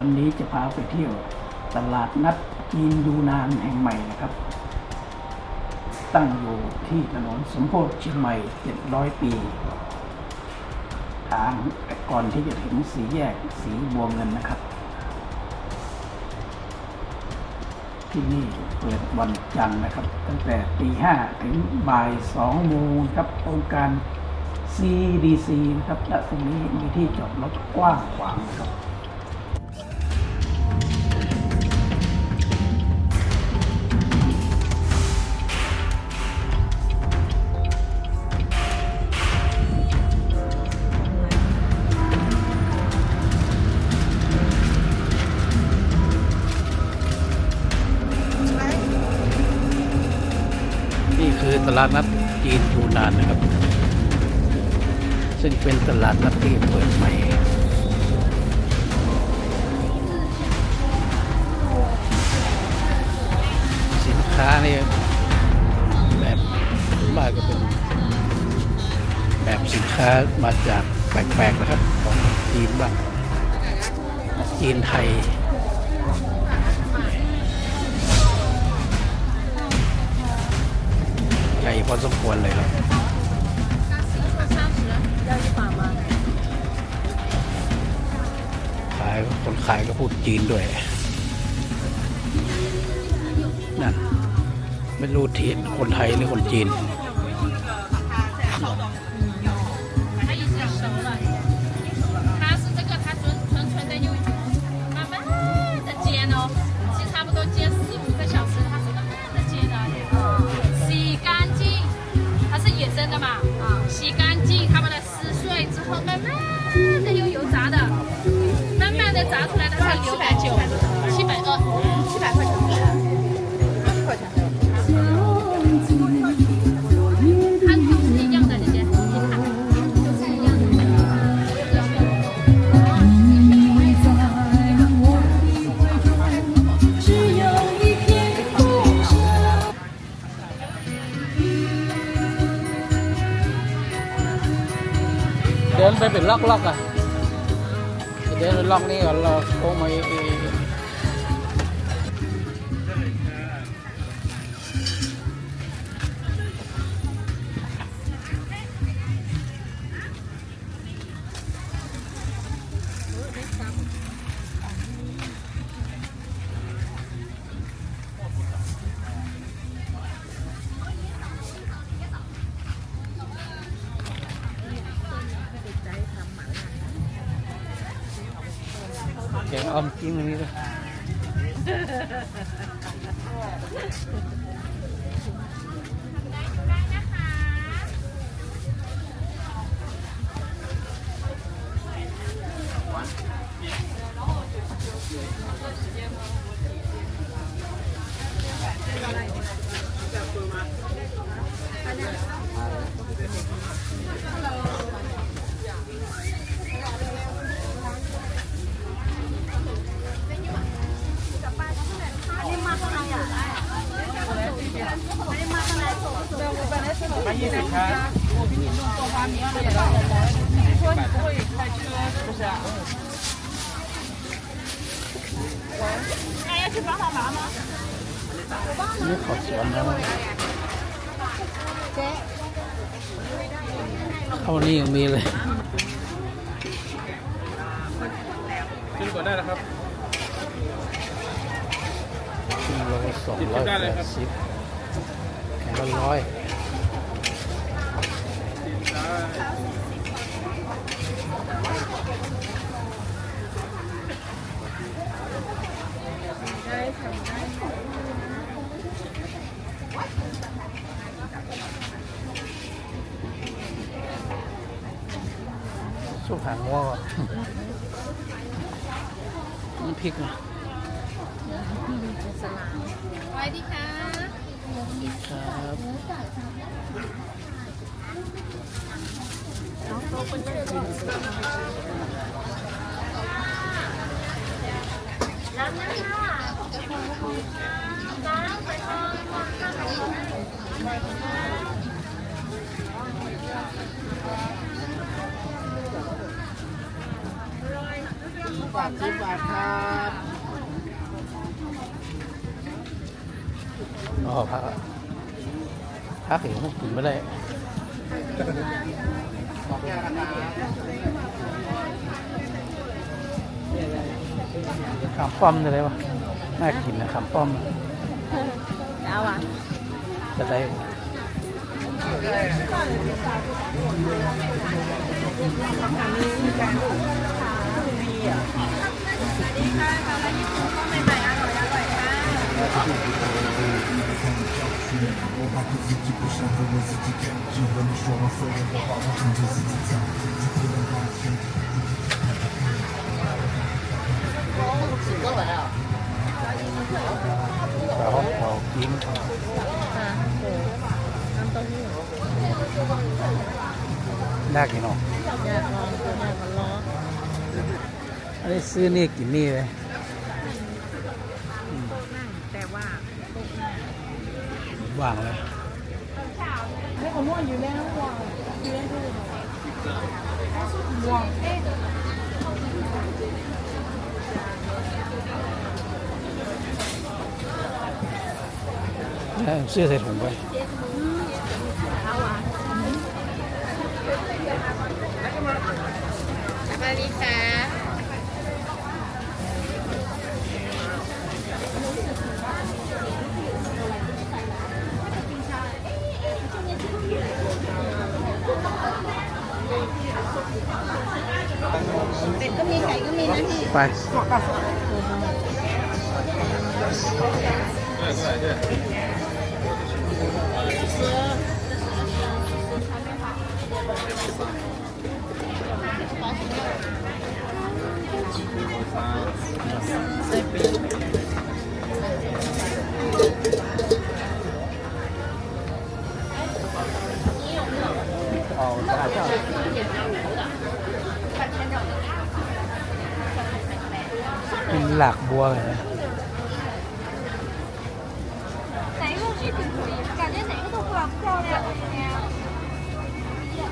วันนี้จะพาไปเที่ยวตลาดนัดจีนยูนานแห่งใหม่นะครับ ตั้งอยู่ที่ถนนสมโพธิเชียงใหม่ 700 ปี ทางก่อนที่จะถึงสีแยกสีบัวเงินนะครับ ที่นี่เปิดวันจันทร์นะครับ ตั้งแต่ตีห้าถึงบ่ายสองโมงครับโครงการ CDC นะครับและตรงนี้มีที่จอดรถกว้างขวางนะครับ ลาดนัดจีนยูนานนะครับ ซึ่งเป็นตลาดนัดที่เปิดใหม่สินค้านี่แบบมากก็เป็น แบบสินค้ามาจากแปลกๆนะครับ ของจีนบ้างจีนไทย พอสมควรเลยครับขายคนขายก็พูดจีนด้วยนั่นไม่รู้ทีคนไทยหรือคนจีน ล็อกล็อกอะเดี๋ยวล็อกนี่ก่อนเราโค้งมาอีก I'm feeling it. แกงออมจิ้มอันนี้ด้วยนี่ขอสวนนะเข้านี่ยังมีเลยขึ้นก่อนได้นะครับกิโลสองร้อยแปดสิบแข็งละร้อย ริกนะไว้ดีค่ะดีครับน้ำนะคะน้ำไปทองน้ำไปทอง บาทสิบบาทครับอ๋อพักพักเห็นพวกกินไม่ได้ขามป้อมจะได้ปะน่ากินนะขามป้อมเอาอะจะได้ เราเรากินน่ากินเนาะอยากลองอยากมาลอง อันนี้ซื้อนี่กินนี่เลยแต่ว่าว่างเลยไม่ของม่วงอยู่แล้วว่างอยู่แล้วด้วยว่างเอ๊ะเออซื้อใส่ถุงไปเอาอะสวัสดีค่ะ เป็ดก็มีไก่ก็มีนะพี่ไป 过来。哪个是挺可以，感觉哪个都很漂亮。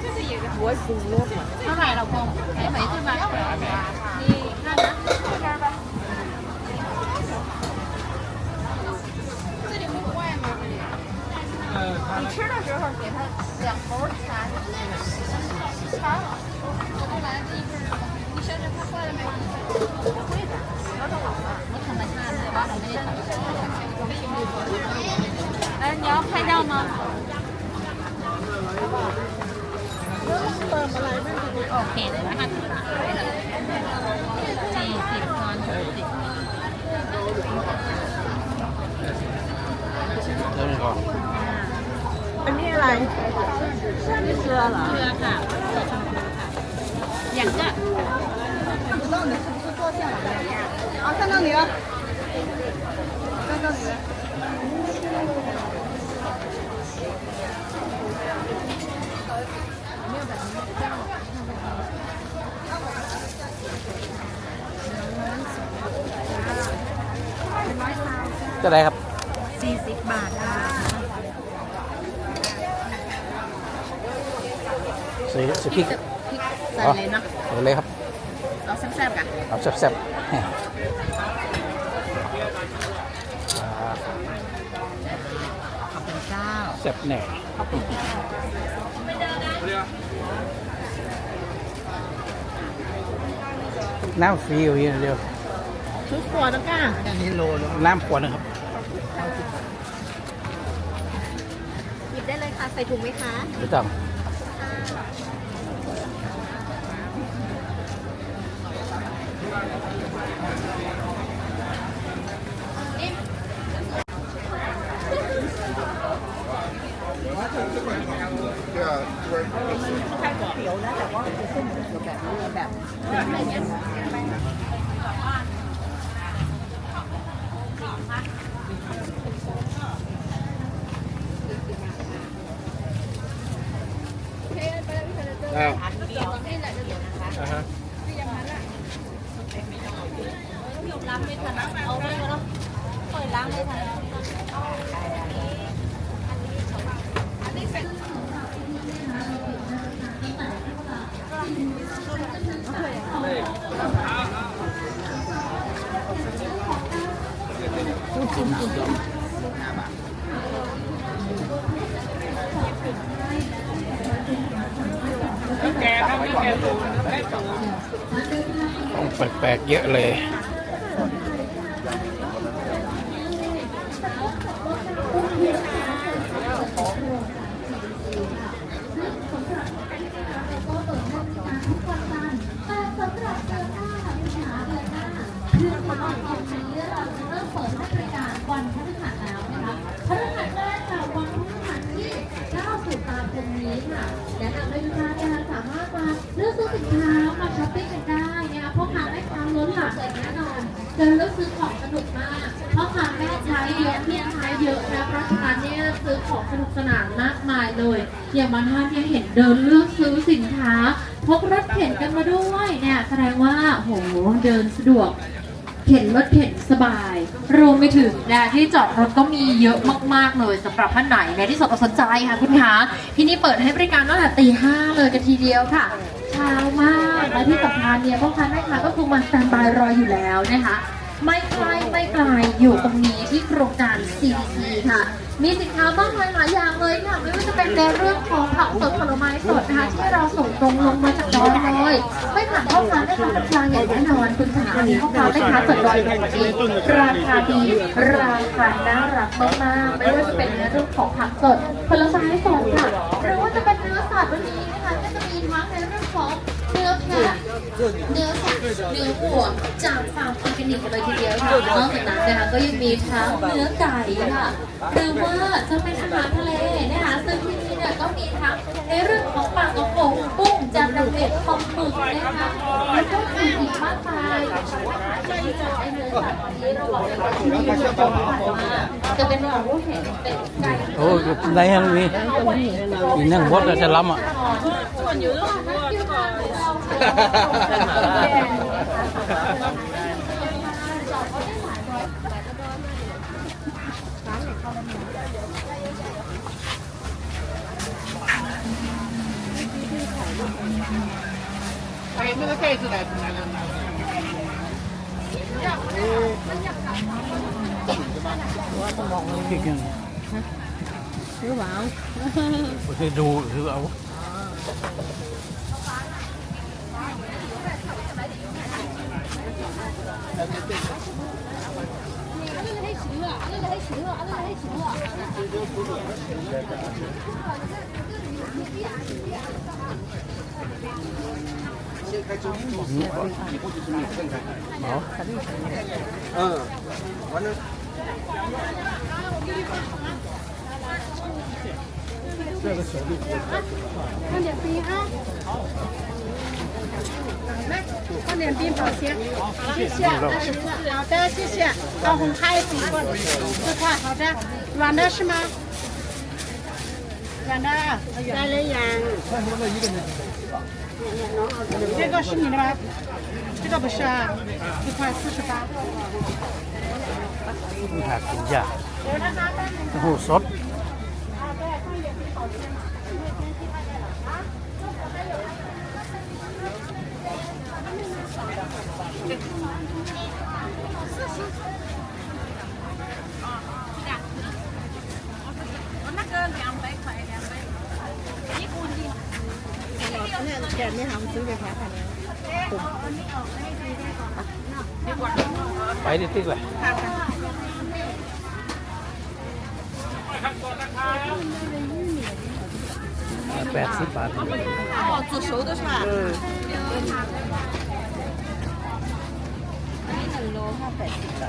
这个也是我喜欢。他买了光，哎，没对吧？还没。你看看这边吧。这里会坏吗？这里？你吃的时候给它两头拿着，那个插好。我后来这一根，你现在不坏了没？不会的，舌头老了。 รมชาติเลยว่าเราไม่ได้ใส่แล้วเดี๋ใครเดามาเติมอะไรไม่รู้โอเคเนะคะสี่สิบตอนหกสิบกอนอันนี้อะไรนี่เกลือเหรอเกลือค่ะ อย่างเนี้ย เอาเส้นจะได้ครับสี่สิบบาทค่ะสีสิกพริกใส่เลยเนาะใส่เลยครับ เอาแซ่บๆกันเอาแซ่บๆ จ้าแซ่บแน่น้ำฟรีอยู่อย่างเดียวชุดครัวนะก้านี่โลน้ำขวดนะครับหยิบได้เลยค่ะ ใส่ถุงไหมคะไม่ต้อง อ้าวอ่าฮะล้างไม่ทันเอาไม่เนาะปล่อยล้างไม่ทัน ของแปลกๆเยอะเลย คือทางของนี้เราจะเริ่มเปิดให้บริการวันพฤหัสแล้วนะคะพฤหัสแรกค่ะวันพฤหัสที่9ตุลาคมนี้ค่ะแนะนำให้ทุกท่านนะคะสามารถมาเลือกซื้อสินค้ามาช้อปปิ้งกันได้นะคะเพราะค้าแม่ค้าล้นหลามเลยแน่นอนเดินเลือกซื้อของสนุกมากเพราะค้าแม่ค้าเยอะพี่ค้าเยอะนะเพราะฉะนั้นเนี่ยซื้อของสนุกสนานมากมายเลย อย่างบางท่านเนี่ยเห็นเดินเลือกซื้อสินค้าพกรถเข็นกันมาด้วยเนี่ยแสดงว่าโหเดินสะดวก เข็นรถเข็นสบาย รวมไปถึงนะที่จอดรถก็มีเยอะมากๆเลยสำหรับท่านไหนนะที่สนอกสนใจค่ะคุณคะที่นี่เปิดให้บริการตั้งแต่ตีห้าเลยกันทีเดียวค่ะเช้ามากและที่สำคัญเนี่ยพ่อค้าแม่ค้าก็คือมาสแตนบายรออยู่แล้วนะคะ ไม่ไกลไม่ไกลอยู่ตรงนี้ที่โครงการ CC ค่ะ มีสินค้ามากมายหลายอย่างเลยค่ะ ไม่ว่าจะเป็นในเรื่องของผักสดผลไม้สดนะคะที่เราส่งตรงลงมาจากดอยเลยไม่ผ่านพ่อค้าแม่ค้าเป็นกลางอย่างแน่นอนคุณขามีพ่อค้าแม่ค้าจากดอยเป็นดีราคาดีราคาน่ารักมากๆไม่ว่าจะเป็นในเรื่องของผักสดผลไม้สดค่ะหรือว่าจะเป็นเนื้อสัตว์วันนี้นะคะก็จะมีทั้งในเรื่องของ เนื้อสัตเนื้อหัวจากฟาร์มออร์แกนิกเลยทีเดียวค่ะนอกจากนั้นนะคะก็ยังมีทั้งเนื้อไก่ค่ะหรือว่าจะเป็นอาหารทะเลนะคะซึ่งที่นี่เนี่ยก็มีทั้งในเรื่องของปลากระพงกุ้งจานดำเด็ดปลาหมึกนะคะแล้วก็มีอีกมากมายที่จะได้เนื้อสัตว์ที่เราบอกเลยว่าที่นี่จะเป็นอาหารมาจะเป็นหของรู้เห็นเป็นไก่โอ้ยได้ไหงนี้อีนั่งบดจะล้ำอะส่อ่ด้ งซื้อหวานไม่ได้ดูคือเอ 好，这个嗯，完了。这个小弟。慢点，飞啊！冰保鲜。好，谢谢，好的，谢谢。高红们还个，四块，好的，软的是吗？软的，来来来。这个是你的吗？这个不是啊，一块四十八。你看，评价，然。 แกไม่ทำซื้อไปแพ้ค่ะ ไปดิติ๊กเลยแปดสิบบาท 哦，煮熟的是吧？嗯。一整箩它百十块。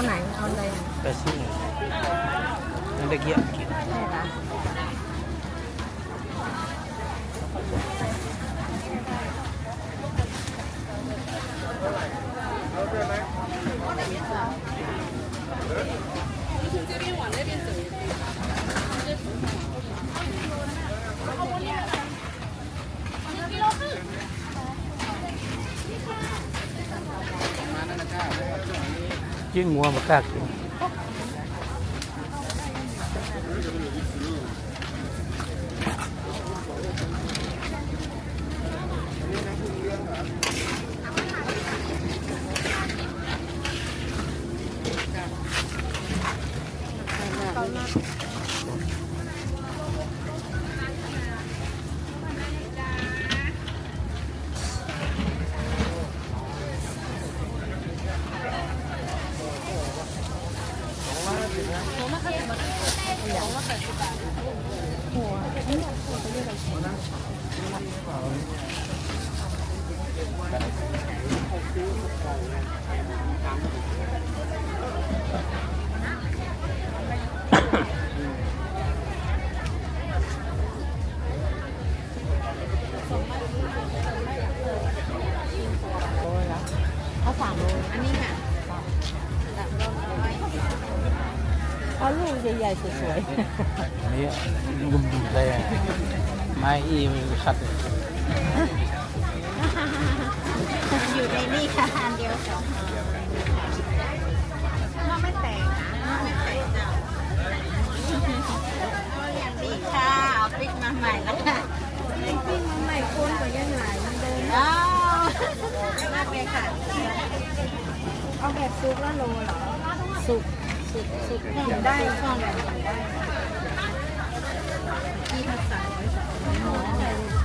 เอาไหน เอาอะไรแปดสิบยังได้เกี่ยกินได้ละ ยิ่งมั เอาลูกใหญ่ๆสวยอันนี้งุมเลยไม้อีมันชัดเลยอยู่ในนี่ค่ะอันเดียวสองไม่แตกนะไม่แตกจ้ะอย่างดีค่ะเอาพริกมาใหม่แล้วค่ะพริกมาใหม่คนกว่ายังไงมันเดินอ้าวมากเลยค่ะ เอาแบบซุปแล้วโลเหรอสุก สุกสุกกินได้ก่องแบบกินได้ที่ภาษา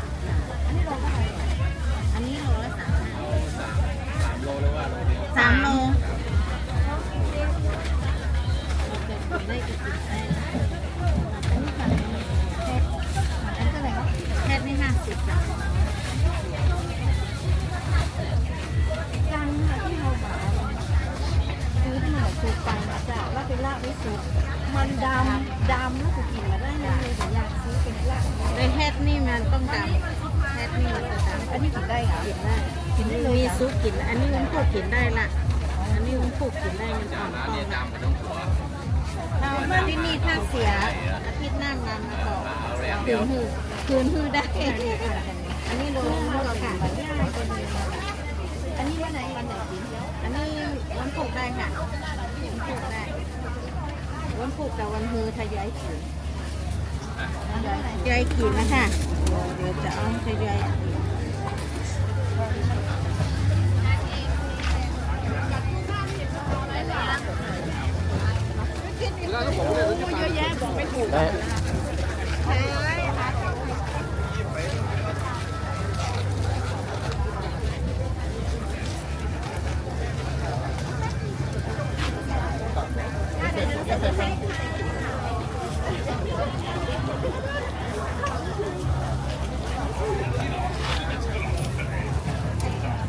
วันไหนวันไหนกินอันนี้วันผูกได้ค่ะวันผูกได้วันผูกกับวันฮือทยอยขี่ทยอยขี่นะค่ะเดี๋ยวจะเอาทยอยขี่เยอะแยะบอกไม่ถูก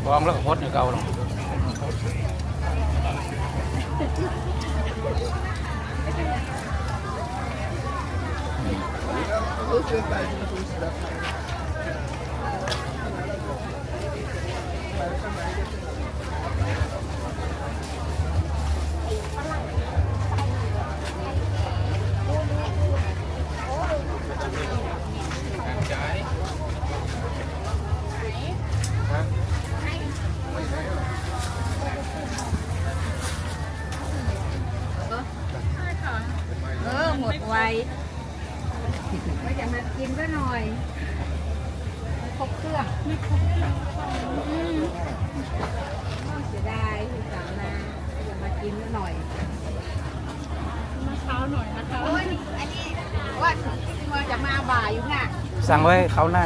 ได้วางแล้วก็พดอยู่เก่าลงเหมดไวก็อย่ามากินก็หน่อยไม่ครบเครื่องไม่ครบเครื่องอืมเสียดายคุณสามนาอย่ามากินก็หน่อยมาเช้าหน่อยนะคะโอ้ยอันนี้ว่ามันจะมาบ่ายอยู่น่ะสั่งไว้เขาวหน้า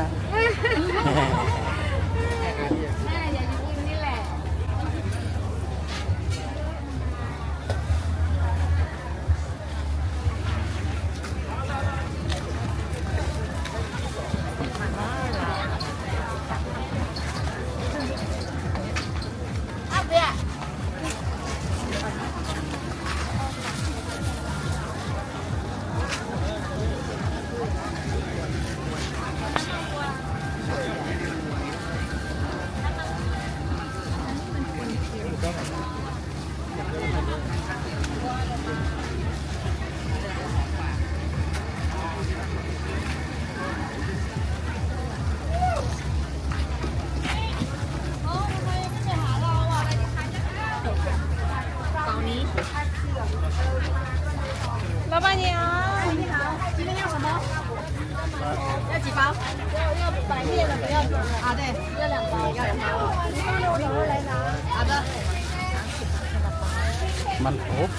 มันโอ๊บ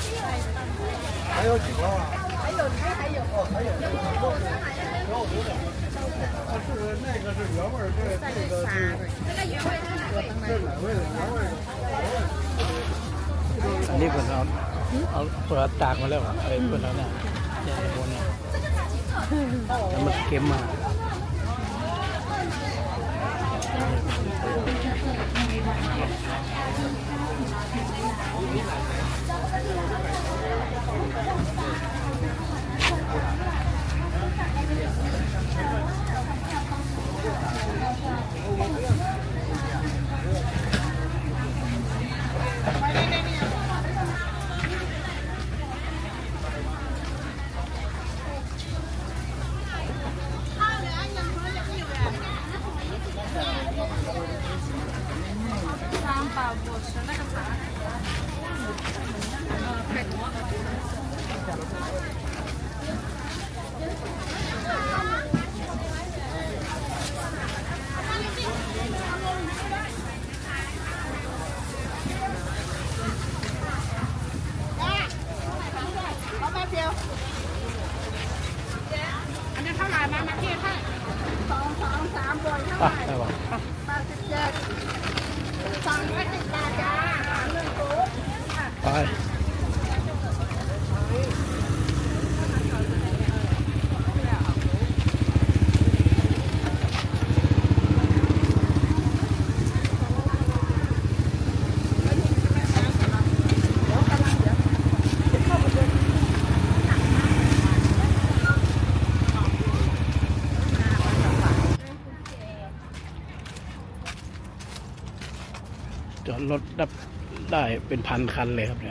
อันนี้เพิ่นเอาเอาเปิดตากมาแล้วไอ้เพิ่นเอาเนี่ยแจกบนเนี่ยแล้วมันเค็มมา ท่าไหร่มามาเทียบให้สองสองสามบวกเท่าไหป่ะร่ได้ป่ะแปดสิบเจ็ดสองร้อยสิบบาทจ้าสามหนึ่งปุ๊บไปจอดรถได้ได้ เป็นพันคันเลยครับเนี่ย